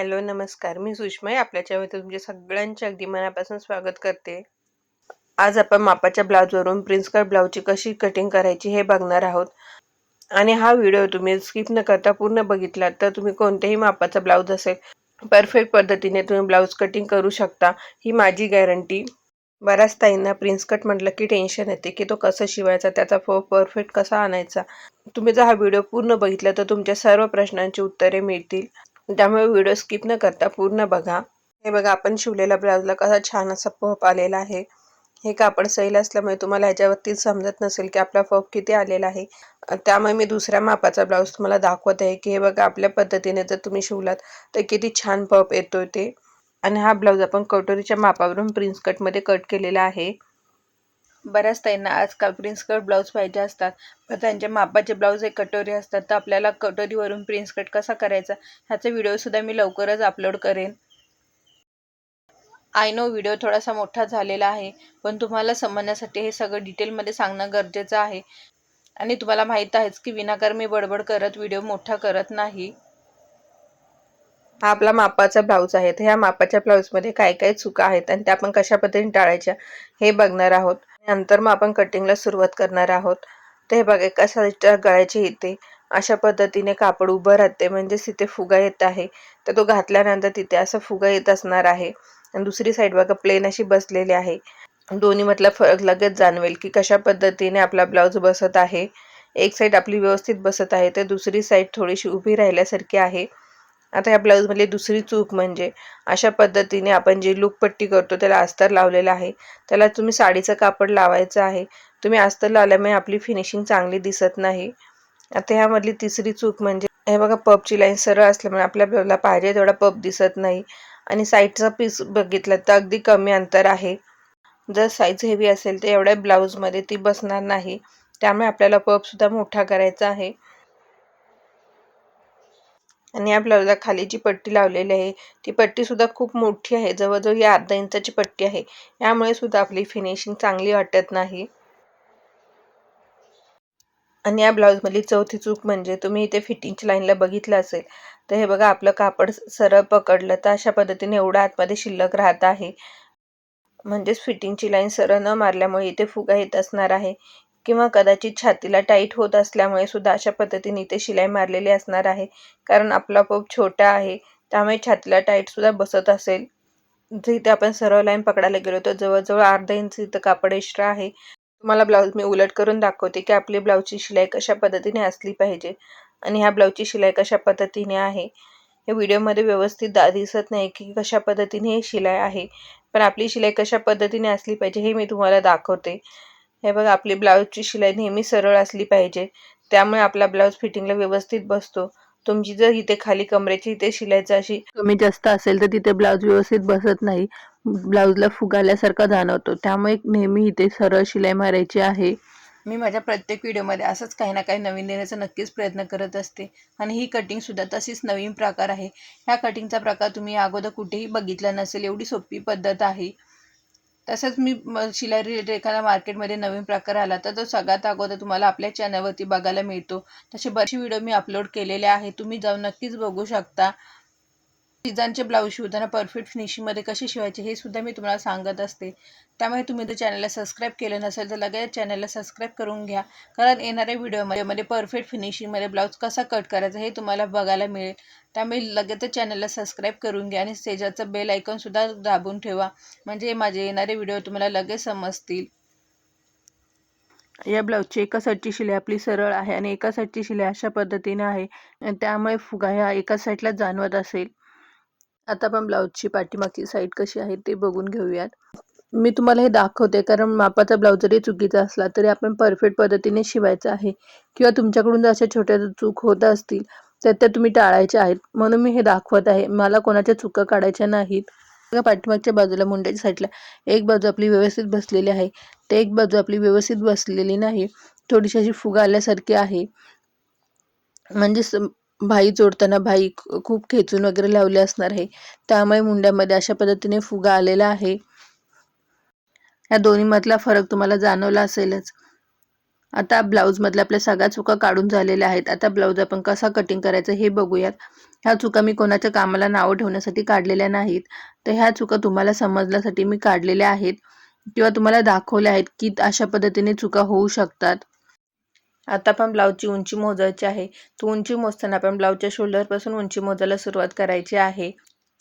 Hello नमस्कार. मी सुषमा आपल्या चॅनलवर तुमचे सगळ्यांचे अगदी मनापासून स्वागत करते. आज आपण मापाच्या ब्लाऊजवरून प्रिन्स कट ब्लाऊजची कशी कटिंग करायची हे बघणार आहोत. आणि हा व्हिडिओ तुम्ही स्किप न करता पूर्ण बघितला तर तुम्ही कोणत्याही मापाचा ब्लाऊज असेल परफेक्ट पद्धतीने तुम्ही ब्लाऊज कटिंग करू शकता. ही माझी गॅरंटी बऱ्याच ताईंना प्रिन्स कट म्हटलं की टेन्शन येते की तो कसं शिवायचा त्याचा फो परफेक्ट कसा आणायचा. तुम्ही जर हा व्हिडिओ पूर्ण बघितला तर तुमच्या सर्व प्रश्नांची उत्तरे मिळतील. त्यामुळे व्हिडिओ स्किप न करता पूर्ण बघा. हे बघा आपण शिवलेल्या ब्लाऊजला कसा छान असा पप आलेला आहे. हे कापड सैल असल्यामुळे तुम्हाला ह्याच्यावरती समजत नसेल की आपला पप किती आलेला आहे. त्यामुळे मी दुसऱ्या मापाचा ब्लाऊज तुम्हाला दाखवत आहे की हे बघा आपल्या पद्धतीने जर तुम्ही शिवलात तर किती छान पप येतोय ते. आणि हा ब्लाऊज आपण कटोरीच्या मापावरून प्रिन्स कटमध्ये कट केलेला आहे. बऱ्याच ताईंना आजकाल प्रिन्स कट ब्लाऊज पाहिजे असतात. पण त्यांच्या मापाचे ब्लाऊज हे कटोरी असतात. तर आपल्याला कटोरीवरून प्रिन्स कट कसा करायचा? ह्याचा व्हिडिओसुद्धा मी लवकरच अपलोड करेन. आय नो व्हिडिओ थोडासा मोठा झालेला आहे. पण तुम्हाला समजण्यासाठी हे सगळं डिटेलमध्ये सांगणं गरजेचं आहे. आणि तुम्हाला माहीत आहेच की विनाकार मी बडबड करत व्हिडिओ मोठा करत नाही. हा आपला मापाचा ब्लाऊज आहे. तर ह्या मापाच्या ब्लाऊजमध्ये काय काय चुका आहेत आणि त्या आपण कशा पद्धतीने टाळायच्या हे बघणार आहोत. नंतर मग आपण कटिंगला सुरुवात करणार आहोत. तर हे बघा एका साईडच्या गळ्याची इथे अशा पद्धतीने कापड उभं राहते. म्हणजेच तिथे फुगा येत आहे. तर तो घातल्यानंतर तिथे असं फुगा येत असणार आहे. आणि दुसरी साईड बघा प्लेन अशी बसलेली आहे. दोन्ही मधला फरक लगेच जाणवेल की कशा पद्धतीने आपला ब्लाऊज बसत आहे. एक साईड आपली व्यवस्थित बसत आहे. तर दुसरी साईड थोडीशी उभी राहिल्यासारखी आहे. आता या ब्लाऊजमधली दुसरी चूक म्हणजे अशा पद्धतीने आपण जी लूकपट्टी करतो त्याला अस्तर लावलेला आहे. त्याला तुम्ही साडीचं कापड लावायचं आहे. तुम्ही अस्तर लावल्यामुळे आपली फिनिशिंग चांगली दिसत नाही. आता ह्यामधली तिसरी चूक म्हणजे हे बघा पपची लाईन सरळ असल्यामुळे आपल्या ब्लाऊजला पाहिजे तेवढा पप दिसत नाही. आणि साईडचा पीस बघितलं तर अगदी कमी अंतर आहे. जर साईज हेवी असेल तर एवढ्या ब्लाऊजमध्ये ती बसणार नाही. त्यामुळे आपल्याला पपसुद्धा मोठा करायचा आहे. आणि या ब्लाऊजला खाली जी पट्टी लावलेली आहे ती पट्टी सुद्धा खूप मोठी आहे. जवळजवळ ही अर्धा इंचाची पट्टी आहे. यामुळे सुद्धा आपली फिनिशिंग चांगली वाटत नाही. आणि या ब्लाऊजमधली चौथी चूक म्हणजे तुम्ही इथे फिटिंगच्या लाईनला बघितलं असेल तर हे बघा आपलं कापड सरळ पकडलं तर अशा पद्धतीने एवढं आतमध्ये शिल्लक राहत आहे. म्हणजेच फिटिंगची लाईन सरळ न मारल्यामुळे इथे फुगा येत असणार आहे. किंवा कदाचित छातीला टाईट होत असल्यामुळे सुद्धा अशा पद्धतीने इथे शिलाई मारलेली असणार आहे. कारण आपला पोप छोटा आहे त्यामुळे छातीला टाईटसुद्धा बसत असेल. जर इथे आपण सरळ लाईन पकडायला गेलो तर जवळजवळ अर्धा इंच इथं कापड एक्स्ट्रा आहे. तुम्हाला ब्लाऊज मी उलट करून दाखवते की आपली ब्लाऊजची शिलाई कशा पद्धतीने असली पाहिजे आणि ह्या ब्लाऊजची शिलाई कशा पद्धतीने आहे. हे व्हिडिओमध्ये व्यवस्थित दा दिसत नाही की कशा पद्धतीने ही शिलाई आहे. पण आपली शिलाई कशा पद्धतीने असली पाहिजे हे मी तुम्हाला दाखवते. हे बघा आपली ब्लाऊजची शिलाई नेहमी सरळ असली पाहिजे. त्यामुळे आपला ब्लाऊज फिटिंगला व्यवस्थित बसतो. तुमची जर इथे खाली कमरेची इथे शिलाईचा अशी कमी जास्त असेल तर तिथे ब्लाऊज व्यवस्थित बसत नाही. ब्लाऊजला फुगाल्यासारखा जाणवतो. त्यामुळे नेहमी इथे सरळ शिलाई मारायची आहे. मी माझ्या प्रत्येक व्हिडिओमध्ये असंच काही ना काही नवीन देण्याचा नक्कीच प्रयत्न करत असते. आणि ही कटिंगसुद्धा तशीच नवीन प्रकार आहे. ह्या कटिंगचा प्रकार तुम्ही अगोदर कुठेही बघितला नसेल एवढी सोपी पद्धत आहे. तसंच मी शिलाई रिलेटेड एखादा मार्केटमध्ये नवीन प्रकार आला तर तो सगळ्यात अगोदर तुम्हाला आपल्या चॅनलवरती बघायला मिळतो. तसे बरेचसे व्हिडिओ मी अपलोड केलेले आहे. तुम्ही जाऊन नक्कीच बघू शकता. डिझाईनचे ब्लाऊज शिवताना परफेक्ट फिनिशिंगमध्ये कसे शिवायचे हे सुद्धा मी तुम्हाला सांगत असते. त्यामुळे तुम्ही जर चॅनलला सबस्क्राईब केलं नसेल तर लगेच चॅनलला सबस्क्राईब करून घ्या. कारण येणाऱ्या व्हिडिओमध्ये मध्ये परफेक्ट फिनिशिंगमध्ये ब्लाऊज कसा कट करायचा हे तुम्हाला बघायला मिळेल. त्यामुळे लगेचच चॅनलला सबस्क्राईब करून घ्या आणि स्टेजाचं बेल आयकॉनसुद्धा दाबून ठेवा. म्हणजे माझे येणारे व्हिडिओ तुम्हाला लगेच समजतील. या ब्लाऊजची एका साईडची शिलाई आपली सरळ आहे आणि एका साईडची शिलाई अशा पद्धतीने आहे. त्यामुळे फुगा ह्या एका साईडला जाणवत असेल. आता आपण ब्लाऊजची पाठीमागची साईड कशी आहे ते बघून घेऊयात. मी तुम्हाला हे दाखवते कारण मापाचा ब्लाऊज जरी चुकीचा असला तरी आपण परफेक्ट पद्धतीने शिवायचा आहे. किंवा तुमच्याकडून जर अशा छोट्या चूक होत असतील तर त्या तुम्ही टाळायच्या आहेत. म्हणून मी हे दाखवत आहे. मला कोणाच्या चुका काढायच्या नाहीत. पाठीमागच्या बाजूला मुंड्याच्या साईडला एक बाजू आपली व्यवस्थित बसलेली आहे. ते एक बाजू आपली व्यवस्थित बसलेली नाही. थोडीशी अशी फुगा आल्यासारखी आहे. म्हणजे भाई जोडताना भाई खूप खेचून वगैरे लावले असणार आहे. त्यामुळे मुंड्यामध्ये अशा पद्धतीने फुगा आलेला आहे. या दोन्हीमधला फरक तुम्हाला जाणवला असेलच. आता ब्लाऊजमधल्या आपल्या सगळ्या चुका काढून झालेल्या आहेत. आता ब्लाऊज आपण कसा कटिंग करायचा हे बघूयात. ह्या चुका मी कोणाच्या कामाला नावं ठेवण्यासाठी काढलेल्या नाहीत. तर ह्या चुका तुम्हाला समजण्यासाठी मी काढलेल्या आहेत. किंवा तुम्हाला दाखवल्या आहेत की अशा पद्धतीने चुका होऊ शकतात. आता आपण ब्लाऊजची उंची मोजायची आहे. तर उंची मोजताना आपण ब्लाऊजच्या शोल्डरपासून उंची मोजायला सुरुवात करायची आहे.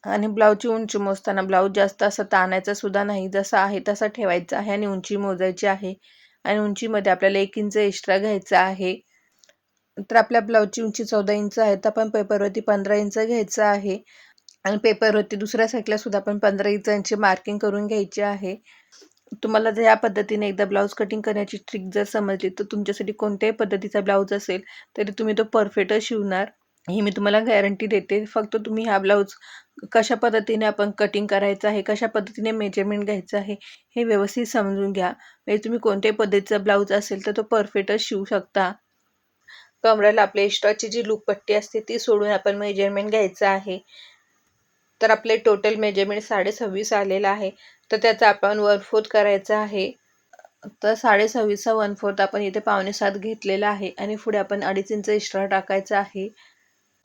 आणि ब्लाऊजची उंची मोजताना ब्लाऊज जास्त असं ताणायचा सुद्धा नाही. जसा आहे तसा ठेवायचा आहे आणि उंची मोजायची आहे. आणि उंचीमध्ये आपल्याला एक इंच एक्स्ट्रा घ्यायचा आहे. तर आपल्या ब्लाऊजची उंची चौदा इंच आहे. तर आपण पेपरवरती पंधरा इंच घ्यायचं आहे. आणि पेपरवरती दुसऱ्या साईडला सुद्धा आपण पंधरा इंचांची मार्किंग करून घ्यायची आहे. तुम्हाला जर या पद्धतीने एकदा ब्लाऊज कटिंग करण्याची ट्रिक जर समजली तर तुमच्यासाठी कोणत्याही पद्धतीचा ब्लाऊज असेल तरी तुम्ही तो परफेक्टच शिवणार. ही मी तुम्हाला गॅरंटी देते. फक्त तुम्ही हा ब्लाऊज कशा पद्धतीने आपण कटिंग करायचं आहे कशा पद्धतीने मेजरमेंट घ्यायचं आहे हे व्यवस्थित समजून घ्या. म्हणजे तुम्ही कोणत्याही पद्धतीचा ब्लाऊज असेल तर तो परफेक्टच शिवू शकता. कमरेला आपल्या एक्स्ट्राची जी लूपपट्टी असते ती सोडून आपण मेजरमेंट घ्यायचं आहे. तर आपले टोटल मेजरमेंट साडे सव्वीस आलेलं आहे. तर त्याचा आपण वन फोर्थ करायचा आहे. तर साडे सव्वीसचा वन फोर्थ आपण इथे पावणे सात घेतलेला आहे आणि पुढे आपण अडीच इंच एक्स्ट्रा टाकायचा आहे.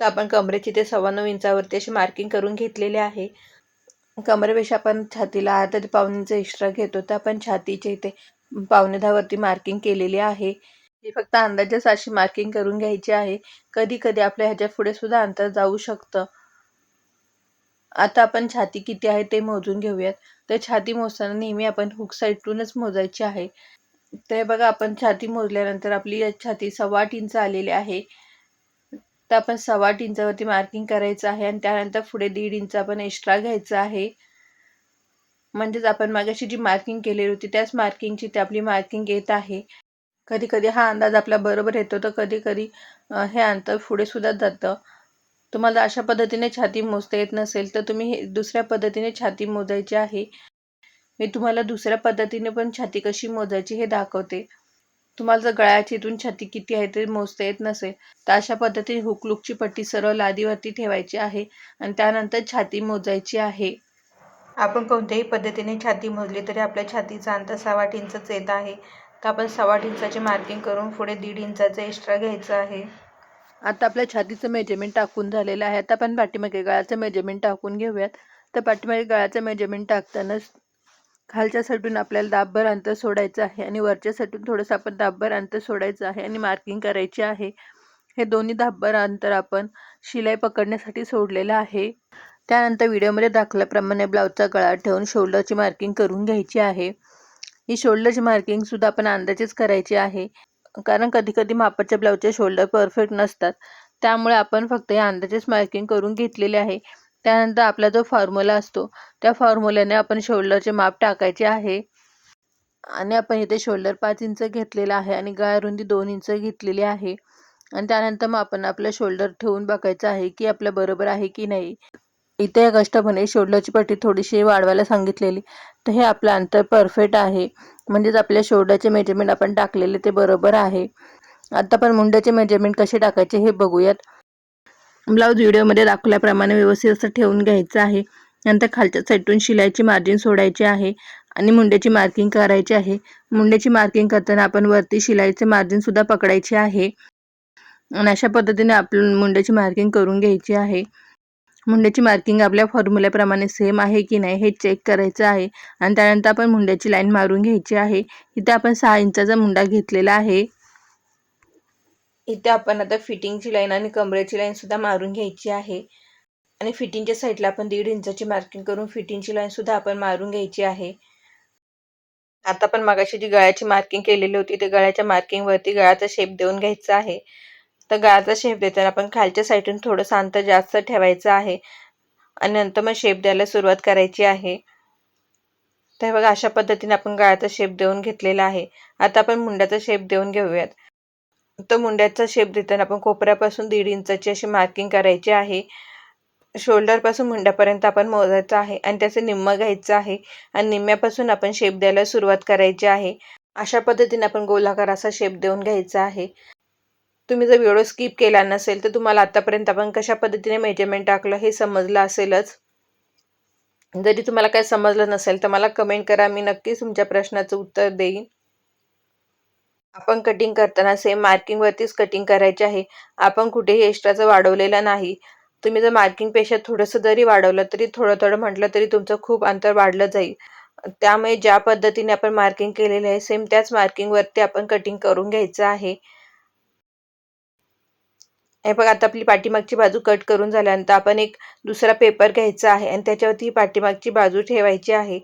तर आपण कमरेची ते सव्वा नऊ इंचावरती अशी मार्किंग करून घेतलेले आहे. कमरेपेक्षा आपण छातीला अर्धा ते पावणे इंच एक्स्ट्रा घेतो. तर आपण छातीच्या इथे पावणे दहावरती मार्किंग केलेली आहे. हे फक्त अंदाजेच अशी मार्किंग करून घ्यायची आहे. कधी कधी आपल्या ह्याच्या पुढे सुद्धा अंतर जाऊ शकतं. आता आपण छाती किती आहे ते मोजून घेऊयात. तर छाती मोजताना नेहमी आपण हुक साईडूनच मोजायची आहे. ते बघा आपण छाती मोजल्यानंतर आपली छाती सव्वा इंच आलेली आहे. तर आपण सव्वा आठ इंचावरती मार्किंग करायचं आहे आणि त्यानंतर पुढे दीड इंच आपण एक्स्ट्रा घ्यायचं आहे. म्हणजेच आपण मागाशी जी मार्किंग केलेली होती त्याच मार्किंगची ते आपली मार्किंग येत आहे. कधी कधी हा अंदाज आपला बरोबर येतो तर कधी कधी हे अंतर पुढे सुद्धा जातं. तुम्हाला अशा पद्धतीने छाती मोजता येत नसेल तर तुम्ही हे दुसऱ्या पद्धतीने छाती मोजायची आहे. मी तुम्हाला दुसऱ्या पद्धतीने पण छाती कशी मोजायची हे दाखवते. तुम्हाला जर गळ्याची इथून छाती किती आहे ते मोजता येत नसेल तर अशा पद्धतीने हुकलुकची पट्टी सरळ लादीवरती ठेवायची आहे आणि त्यानंतर छाती मोजायची आहे. आपण कोणत्याही पद्धतीने छाती मोजली तरी आपल्या छातीचा अंतर सव्वा इंचच येत आहे. तर आपण सव्वा इंचाचे मार्किंग करून पुढे दीड इंचाचं एक्स्ट्रा घ्यायचं आहे. आता आपल्या छातीचं मेजरमेंट टाकून झालेलं आहे. आता आपण पाठीमागे गळ्याचं मेजरमेंट टाकून घेऊयात. तर पाठीमागे गळ्याचं मेजरमेंट टाकतानाच खालच्या साईडून आपल्याला दाबभर अंतर सोडायचं आहे आणि वरच्या साईडून थोडंसं आपण दाबभर अंतर सोडायचं आहे आणि मार्किंग करायची आहे. हे दोन्ही दाबभर अंतर आपण शिलाई पकडण्यासाठी सोडलेलं आहे. त्यानंतर व्हिडिओमध्ये दाखवल्याप्रमाणे ब्लाऊजचा गळा ठेवून शोल्डरची मार्किंग करून घ्यायची आहे. ही शोल्डरची मार्किंगसुद्धा आपण अंदाजेच करायची आहे. कारण कधी कधी मापाच्या ब्लाऊजचे शोल्डर परफेक्ट नसतात. त्यामुळे आपण फक्त हे अंदाजेच मार्किंग करून घेतलेले आहे. त्यानंतर आपला जो फॉर्म्युला असतो त्या फॉर्म्युल्याने आपण शोल्डरचे माप टाकायचे आहे. आणि आपण इथे शोल्डर पाच इंच घेतलेला आहे आणि गाय रुंदी दोन इंच घेतलेली आहे. आणि त्यानंतर मग आपण आपलं शोल्डर ठेवून बघायचं आहे की आपलं बरोबर आहे की नाही. इथे या कष्टपणे शोल्डरची पट्टी थोडीशी वाढवायला सांगितलेली. तर हे आपलं अंतर परफेक्ट आहे. म्हणजेच आपल्या शोल्डरचे मेजरमेंट आपण टाकलेले ते बरोबर आहे. आता आपण मुंड्याचे मेजरमेंट कसे टाकायचे हे बघूयात. ब्लाऊज व्हिडिओमध्ये दाखवल्याप्रमाणे व्यवस्थित असं ठेवून घ्यायचं आहे. नंतर खालच्या साईडून शिलाईची मार्जिन सोडायची आहे आणि मुंड्याची मार्किंग करायची आहे. मुंड्याची मार्किंग करताना आपण वरती शिलाईचे मार्जिनसुद्धा पकडायचे आहे. आणि अशा पद्धतीने आपण मुंड्याची मार्किंग करून घ्यायची आहे. मुंड्याची मार्किंग आपल्या फॉर्म्युल्याप्रमाणे सेम आहे की नाही हे चेक करायचं आहे. आणि त्यानंतर आपण मुंड्याची लाईन मारून घ्यायची आहे. इथे आपण सहा इंचाचा मुंडा घेतलेला आहे. इथे आपण आता फिटिंगची लाईन आणि कमरेची लाईनसुद्धा मारून घ्यायची आहे. आणि फिटिंगच्या साईडला आपण दीड इंचाची मार्किंग करून फिटिंगची लाईन सुद्धा आपण मारून घ्यायची आहे. आता आपण मगाशी जी गळ्याची मार्किंग केलेली होती ते गळ्याच्या मार्किंगवरती गळ्याचा शेप देऊन घ्यायचा आहे. तर गळाचा शेप देताना आपण खालच्या साईडून थोडंसं अंतर जास्त ठेवायचं आहे. आणि नंतर मग शेप द्यायला सुरुवात करायची आहे. तर बघा अशा पद्धतीने आपण गळ्याचा शेप देऊन घेतलेला आहे. आता आपण मुंड्याचा शेप देऊन घेऊयात. तर मुंड्याचा शेप देताना आपण कोपऱ्यापासून दीड इंचाची अशी मार्किंग करायची आहे. शोल्डरपासून मुंड्यापर्यंत आपण मोजायचं आहे आणि त्याचं निम्म घ्यायचं आहे. आणि निम्म्यापासून आपण शेप द्यायला सुरुवात करायची आहे. अशा पद्धतीने आपण गोलाकार असा शेप देऊन घ्यायचा आहे. तुम्ही जर व्हिडिओ स्किप केला नसेल तर तुम्हाला आतापर्यंत आपण कशा पद्धतीने मेजरमेंट टाकलं हे समजलं असेलच. जरी तुम्हाला काय समजलं नसेल तर मला कमेंट करा मी नक्कीच तुमच्या प्रश्नाचं उत्तर देईन. आपण कटिंग करताना सेम मार्किंगवरतीच कटिंग करायचे आहे. आपण कुठेही एक्स्ट्राचं वाढवलेलं नाही. तुम्ही जर मार्किंगपेक्षा थोडंसं जरी वाढवलं तरी थोडं थोडं म्हटलं तरी तुमचं खूप अंतर वाढलं जाईल. त्यामुळे ज्या पद्धतीने आपण मार्किंग केलेलं आहे सेम त्याच मार्किंगवरती आपण कटिंग करून घ्यायचं आहे. हे बघा आता आपली पाठीमागची बाजू कट करून झाल्यानंतर आपण एक दुसरा पेपर घ्यायचा आहे आणि त्याच्यावरती पाठीमागची बाजू ठेवायची आहे.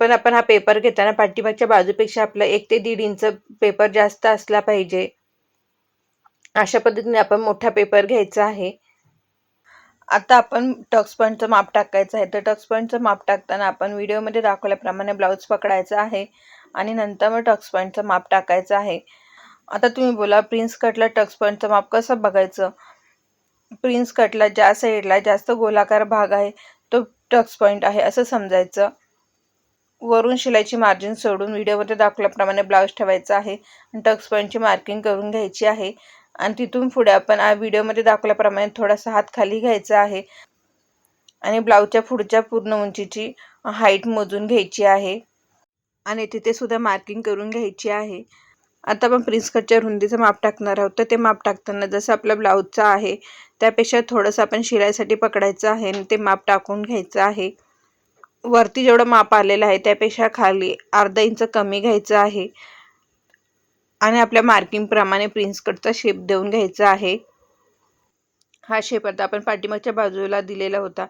पण आपण हा पेपर घेताना पाठीमागच्या बाजूपेक्षा आपला एक ते दीड इंच पेपर जास्त असला पाहिजे. अशा पद्धतीने आपण मोठा पेपर घ्यायचा आहे. आता आपण टक्स पॉईंटचं माप टाकायचं आहे. तर टक्स पॉईंटचं माप टाकताना आपण व्हिडिओमध्ये दाखवल्याप्रमाणे ब्लाऊज पकडायचा आहे आणि नंतर मग टक्स पॉईंटचं माप टाकायचं आहे. आता तुम्ही बोला प्रिन्स कटला टक्स पॉईंटचं माप कसं बघायचं? प्रिन्स कटला ज्या साईडला जास्त गोलाकार भाग आहे तो टक्स पॉईंट आहे असं समजायचं. वरून शिलाईची मार्जिन सोडून व्हिडिओमध्ये दाखवल्याप्रमाणे ब्लाऊज ठेवायचा आहे आणि टक्स पॉईंटची मार्किंग करून घ्यायची आहे. आणि तिथून पुढे आपण व्हिडिओमध्ये दाखवल्याप्रमाणे थोडासा हात खाली घ्यायचा आहे आणि ब्लाऊजच्या पुढच्या पूर्ण उंचीची हाईट मोजून घ्यायची आहे. आणि तिथे सुद्धा मार्किंग करून घ्यायची आहे. आता आपण प्रिन्स कटच्या रुंदीचं माप टाकणार आहोत. तर ते माप टाकताना जसं आपलं ब्लाऊजचं आहे त्यापेक्षा थोडंसं आपण शिलाईसाठी पकडायचं आहे आणि ते माप टाकून घ्यायचं आहे. वरती जेवढं माप आलेलं आहे त्यापेक्षा खाली अर्धा इंच कमी घ्यायचं आहे. आणि आपल्या मार्किंगप्रमाणे प्रिन्स कटचा शेप देऊन घ्यायचा आहे. हा शेप आता आपण पाठीमागच्या बाजूला दिलेला होता.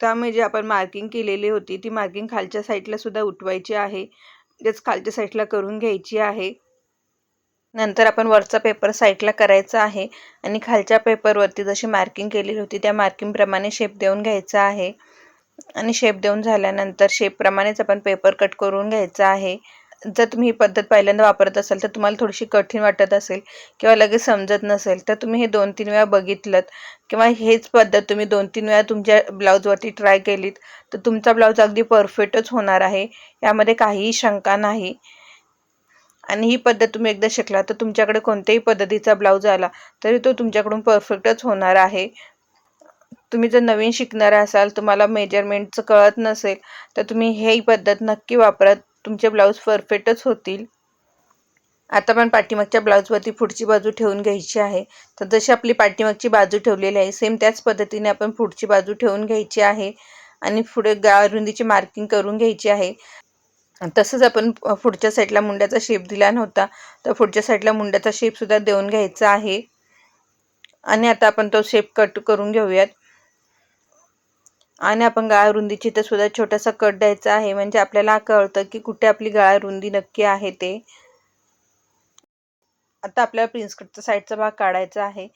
त्यामुळे जे आपण मार्किंग केलेली होती ती मार्किंग खालच्या साईडला सुद्धा उठवायची आहे. जस खालच्या साईडला करून घ्यायची आहे. नंतर आपण वरचा पेपर साईडला करायचा आहे आणि खालच्या पेपरवरती जशी मार्किंग केलेली होती त्या मार्किंगप्रमाणे शेप देऊन घ्यायचा आहे. आणि शेप देऊन झाल्यानंतर शेपप्रमाणेच आपण पेपर कट करून घ्यायचा आहे. जर तुम्ही ही पद्धत पहिल्यांदा वापरत असाल तर तुम्हाला थोडीशी कठीण वाटत असेल किंवा लगेच समजत नसेल तर तुम्ही हे दोन तीन वेळा बघितलं किंवा हेच पद्धत तुम्ही दोन तीन वेळा तुमच्या ब्लाऊजवरती ट्राय केलीत तर तुमचा ब्लाऊज अगदी परफेक्टच होणार आहे. यामध्ये काहीही शंका नाही. आणि ही पद्धत तुम्ही एकदा शिकला तर तुमच्याकडे कोणत्याही पद्धतीचा ब्लाऊज आला तरी तो तुमच्याकडून परफेक्टच होणार आहे. तुम्ही जर नवीन शिकणार असाल तुम्हाला मेजरमेंटचं कळत नसेल तर तुम्ही ही पद्धत नक्की वापरा तुमचे ब्लाऊज परफेक्टच होतील. आता पण पाठीमागच्या ब्लाऊजवरती पुढची बाजू ठेवून घ्यायची आहे. तर जशी आपली पाठीमागची बाजू ठेवलेली आहे सेम त्याच पद्धतीने आपण पुढची बाजू ठेवून घ्यायची आहे. आणि पुढे गा रुंदीची मार्किंग करून घ्यायची आहे. तसंच आपण पुढच्या साईडला मुंड्याचा शेप दिला नव्हता तर पुढच्या साईडला मुंड्याचा शेपसुद्धा देऊन घ्यायचा आहे. आणि आता आपण तो शेप कट करून घेऊयात. आणि आपण गाळारुंदीची तर सुद्धा छोटासा कट द्यायचा आहे म्हणजे आपल्याला कळतं की कुठे आपली गाळारुंदी नक्की आहे ते. आता आपल्याला प्रिन्स कटचा साईडचा भाग काढायचा आहे.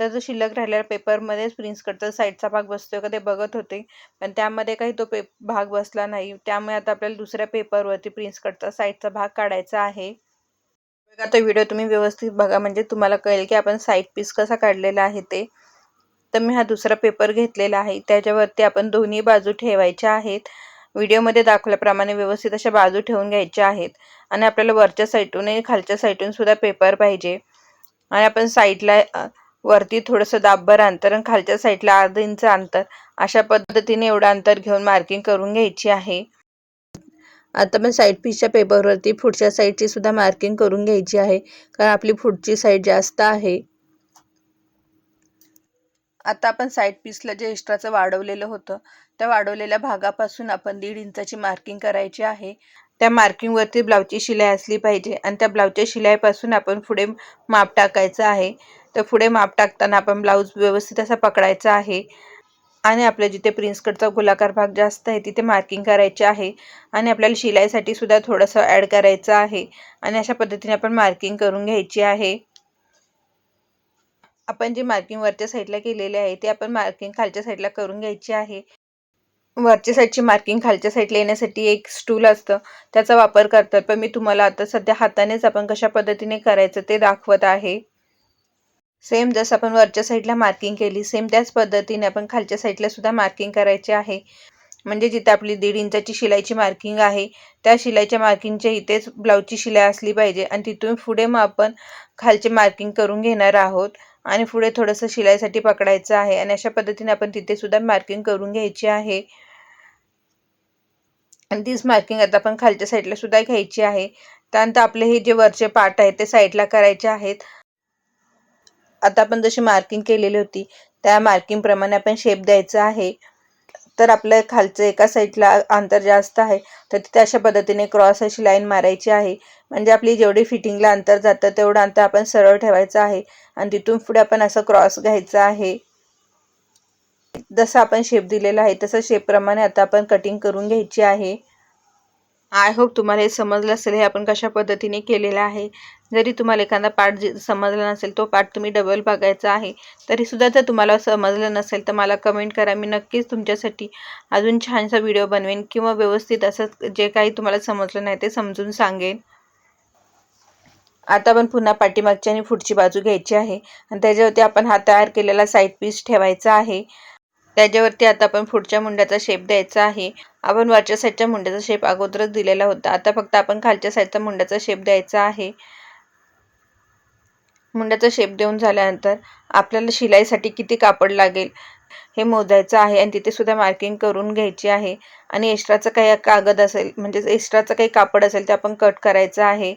तर जो शिल्लक राहिलेला पेपरमध्येच प्रिन्स कटचा साईडचा भाग बसतोय का ते बघत होते. पण त्यामध्ये काही तो पे भाग बसला नाही. त्यामुळे आता आपल्याला दुसऱ्या पेपरवरती प्रिन्स कटचा साईडचा भाग काढायचा आहे. आता व्हिडिओ तुम्ही व्यवस्थित बघा. म्हणजे तुम्हाला कळेल की आपण साईड पीस कसा काढलेला आहे ते. तर मी हा दुसरा पेपर घेतलेला आहे. त्याच्यावरती आपण दोन्ही बाजू ठेवायच्या आहेत. व्हिडिओमध्ये दाखवल्याप्रमाणे व्यवस्थित अशा बाजू ठेवून घ्यायच्या आहेत. आणि आपल्याला वरच्या साईडून आणि खालच्या साईडून सुद्धा पेपर पाहिजे. आणि आपण साईडला वरती थोडंसं दाबभर अंतर आणि खालच्या साईडला अर्धा इंच अंतर. अशा पद्धतीने एवढं अंतर घेऊन मार्किंग करून घ्यायची आहे. आता पण साईड पीसच्या पेपरवरती पुढच्या साईडची सुद्धा मार्किंग करून घ्यायची आहे. कारण आपली पुढची साईड जास्त आहे. आता आपण साईड पीसला जे एक्स्ट्राचं वाढवलेलं होतं त्या वाढवलेल्या भागापासून आपण दीड इंचाची मार्किंग करायची आहे. त्या मार्किंगवरती ब्लाऊजची शिलाई असली पाहिजे आणि त्या ब्लाऊजच्या शिलाईपासून आपण पुढे माप टाकायचं आहे. तर पुढे माप टाकताना आपण ब्लाऊज व्यवस्थित असा पकडायचा आहे. आणि आपल्या जिथे प्रिन्सकटचा गोलाकार भाग जास्त आहे तिथे मार्किंग करायचे आहे. आणि आपल्याला शिलाईसाठी सुद्धा थोडंसं ॲड करायचं आहे. आणि अशा पद्धतीने आपण मार्किंग करून घ्यायची आहे. आपण जे मार्किंग वरच्या साईडला केलेले आहे ते आपण मार्किंग खालच्या साईडला करून घ्यायची आहे. वरच्या साईडची मार्किंग खालच्या साईडला येण्यासाठी एक स्टूल असतं. त्याचा वापर करतात. पण मी तुम्हाला आता सध्या हातानेच आपण कशा पद्धतीने करायचं ते दाखवत आहे. सेम जसं आपण वरच्या साईडला मार्किंग केली सेम त्याच पद्धतीने आपण खालच्या साईडला सुद्धा मार्किंग करायचे आहे. म्हणजे जिथे आपली दीड इंचाची शिलाईची मार्किंग आहे त्या शिलाईच्या मार्किंगच्या इथेच ब्लाऊजची शिलाई असली पाहिजे आणि तिथून पुढे मग आपण खालचे मार्किंग करून घेणार आहोत आणि पुढे थोडंसं शिलाईसाठी पकडायचं आहे आणि अशा पद्धतीने आपण तिथे सुद्धा मार्किंग करून घ्यायची आहे. आणि तीच मार्किंग आता आपण खालच्या साईडला सुद्धा घ्यायची आहे. त्यानंतर आपले हे जे वरचे पार्ट आहेत ते साईडला करायचे आहेत. आता आपण जशी मार्किंग केलेली होती त्या मार्किंगप्रमाणे आपण शेप द्यायचा आहे. तर आपल्या खालचं एका साईडला अंतर जास्त आहे तर तिथे अशा पद्धतीने क्रॉस अशी लाईन मारायची आहे. म्हणजे आपली जेवढी फिटिंगला अंतर जातं तेवढं अंतर आपण सरळ ठेवायचं आहे. आणि तिथून पुढे आपण असं क्रॉस घ्यायचं आहे. जसं आपण शेप दिलेला आहे तसं शेपप्रमाणे आता आपण कटिंग करून घ्यायची आहे. आय होप तुम्हाला हे समजलं असेल हे आपण कशा पद्धतीने केलेलं आहे. जरी तुम्हाला एखादा पार्ट जे समजला नसेल तो पार्ट तुम्ही डबल बघायचा आहे तरीसुद्धा जर तुम्हाला समजलं नसेल तर मला कमेंट करा. मी नक्कीच तुमच्यासाठी अजून छानसा व्हिडिओ बनवेन किंवा व्यवस्थित असं जे काही तुम्हाला समजलं नाही ते समजून सांगेन. आता आपण पुन्हा पाठीमागची आणि पुढची बाजू घ्यायची आहे. आणि त्याच्यावरती आपण हा तयार केलेला साईड पीस ठेवायचा आहे. त्याच्यावरती आता आपण पुढच्या मुंड्याचा शेप द्यायचा आहे. आपण वरच्या साईडच्या मुंड्याचा शेप अगोदरच दिलेला होता. आता फक्त आपण खालच्या साईडचा मुंड्याचा शेप द्यायचा आहे. मुंड्याचा शेप देऊन झाल्यानंतर आपल्याला शिलाईसाठी किती कापड लागेल हे मोजायचं आहे आणि तिथे सुद्धा मार्किंग करून घ्यायची आहे. आणि एक्स्ट्राचं काही कागद असेल म्हणजे एक्स्ट्राचं काही कापड असेल ते आपण कट करायचं आहे.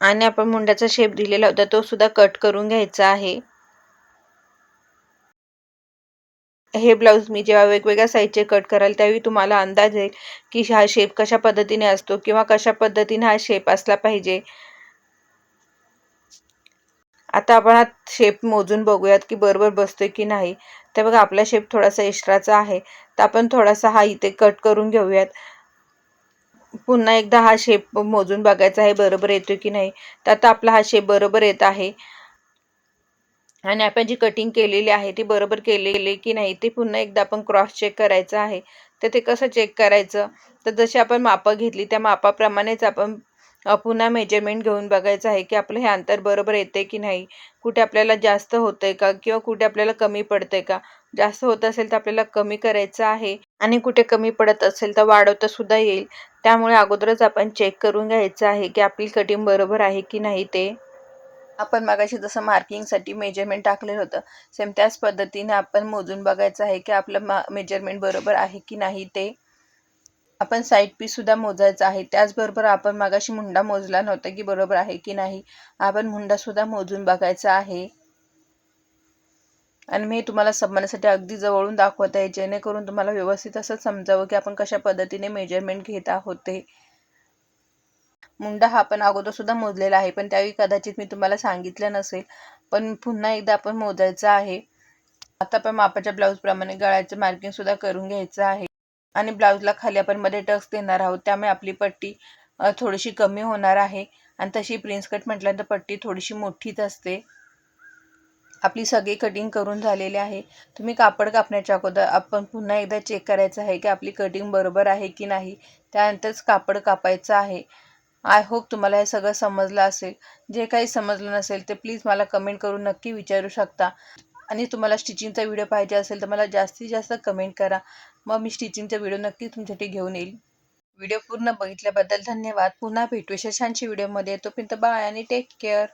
आणि आपण मुंड्याचा शेप दिलेला होता तो सुद्धा कट करून घ्यायचा आहे. हे ब्लाऊज मी जेव्हा वेगवेगळ्या साईजचे कट कराल त्यावेळी तुम्हाला अंदाज येईल की हा शेप कशा पद्धतीने असतो किंवा कशा पद्धतीने हा शेप असला पाहिजे. आता आपण हा शेप मोजून बघूयात की बरोबर बसतोय की नाही. तर बघा आपला शेप थोडासा एक्स्ट्राचा आहे. तर आपण थोडासा हा इथे कट करून घेऊयात. पुन्हा एकदा हा शेप मोजून बघायचा आहे बरोबर येतोय की नाही. तर आता आपला हा शेप बरोबर येत आहे. आणि आपण जी कटिंग केलेली आहे ती बरोबर केलेली की नाही ते पुन्हा एकदा आपण क्रॉस चेक करायचं आहे. तर ते कसं चेक करायचं? तर जशी आपण मापं घेतली त्या मापाप्रमाणेच आपण पुन्हा मेजरमेंट घेऊन बघायचं आहे की आपलं हे अंतर बरोबर येते की नाही? कुठे आपल्याला जास्त होतंय का? किंवा कुठे आपल्याला कमी पडतंय का? जास्त होत असेल तर आपल्याला कमी करायचं आहे आणि कुठे कमी पडत असेल तर वाढवता सुद्धा येईल. त्यामुळे अगोदरच आपण चेक करून घ्यायचं आहे की आपली कटिंग बरोबर आहे की नाही ते. आपण मागाशी जसं मार्किंगसाठी मेजरमेंट टाकलेलं होतं सेम त्याच पद्धतीने आपण मोजून बघायचं आहे की आपलं मा मेजरमेंट बरोबर आहे की नाही ते. आपण साईड पीससुद्धा मोजायचं आहे. त्याचबरोबर आपण मागाशी मुंडा मोजला नव्हता की बरोबर आहे की नाही. आपण मुंडासुद्धा मोजून बघायचा आहे. आणि मी तुम्हाला समजण्यासाठी अगदी जवळून दाखवत आहे जेणेकरून तुम्हाला व्यवस्थित असं समजावं की आपण कशा पद्धतीने मेजरमेंट घेत आहोत ते. मुंडा हा आपण अगोदर सुद्धा मोजलेला आहे पण त्यावेळी कदाचित मी तुम्हाला सांगितलं नसेल. पण पुन्हा एकदा आपण मोजायचं आहे. आता आपण मापाच्या ब्लाऊजप्रमाणे गळ्याचं मार्किंग सुद्धा करून घ्यायचं आहे. आणि ब्लाऊजला खाली आपण मध्ये टक्स देणार आहोत त्यामुळे आपली पट्टी थोडीशी कमी होणार आहे. आणि तशी प्रिन्स कट म्हटल्यानंतर पट्टी थोडीशी मोठीच असते. आपली सगळी कटिंग करून झालेली आहे. तुम्ही कापड कापण्याच्या अगोदर आपण पुन्हा एकदा चेक करायचं आहे की आपली कटिंग बरोबर आहे की नाही. त्यानंतरच कापड कापायचं आहे. आय होप तुम्हाला हे सगळं समजलं असेल. जे काही समजलं नसेल ते प्लीज मला कमेंट करून नक्की विचारू शकता. आणि तुम्हाला स्टिचिंगचा व्हिडिओ पाहिजे असेल तर मला जास्तीत जास्त कमेंट करा. मग मी स्टिचिंगचा व्हिडिओ नक्की तुमच्यासाठी घेऊन येईल. व्हिडिओ पूर्ण बघितल्याबद्दल धन्यवाद. पुन्हा भेटू. छानशी व्हिडिओमध्ये. तोपर्यंत बाय आणि टेक केअर